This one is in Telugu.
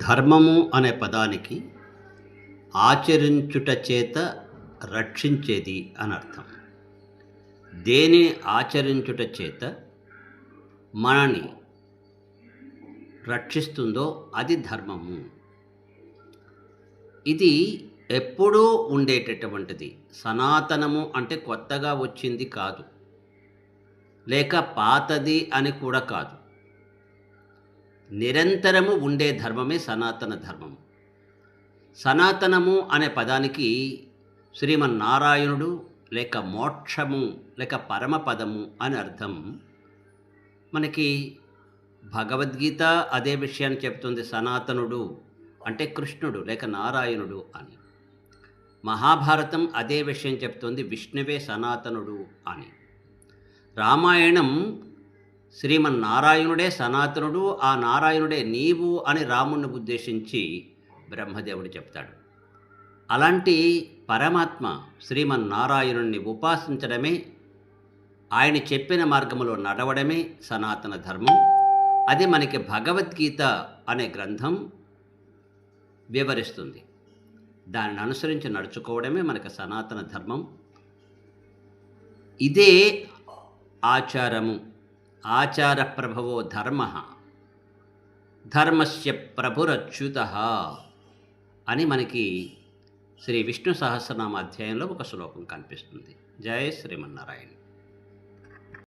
ధర్మము అనే పదానికి ఆచరించుట చేత రక్షించేది అని అర్థం దేని ఆచరించుట చేత మనని రక్షిస్తుందో అది ధర్మము. ఇది ఎప్పుడూ ఉండేటటువంటిది. సనాతనము అంటే కొత్తగా వచ్చింది కాదు. లేక పాతది అని కూడా కాదు. నిరంతరము ఉండే ధర్మమే సనాతన ధర్మం సనాతనము అనే పదానికి శ్రీమన్నారాయణుడు లేక మోక్షము లేక పరమపదము అని అర్థం. మనకి భగవద్గీత అదే విషయాన్ని చెప్తుంది సనాతనుడు అంటే కృష్ణుడు లేక నారాయణుడు అని. మహాభారతం అదే విషయం చెప్తుంది విష్ణువే సనాతనుడు అని. రామాయణం శ్రీమన్నారాయణుడే సనాతనుడు ఆ నారాయణుడే నీవు అని రాముణ్ణి ఉద్దేశించి బ్రహ్మదేవుడు చెప్తాడు. అలాంటి పరమాత్మ శ్రీమన్నారాయణుణ్ణి ఉపాసించడమే ఆయన చెప్పిన మార్గంలో నడవడమే సనాతన ధర్మం. అది మనకి భగవద్గీత అనే గ్రంథం వివరిస్తుంది. దానిని అనుసరించి నడుచుకోవడమే మనకు సనాతన ధర్మం. ఇదే ఆచారము. ఆచార ప్రభవో ధర్మ. ధర్మస్య ప్రభురచ్యుత అని మనకి శ్రీ విష్ణు సహస్రనామ అధ్యాయంలో ఒక శ్లోకం కనిపిస్తుంది. జయ శ్రీమన్నారాయణ.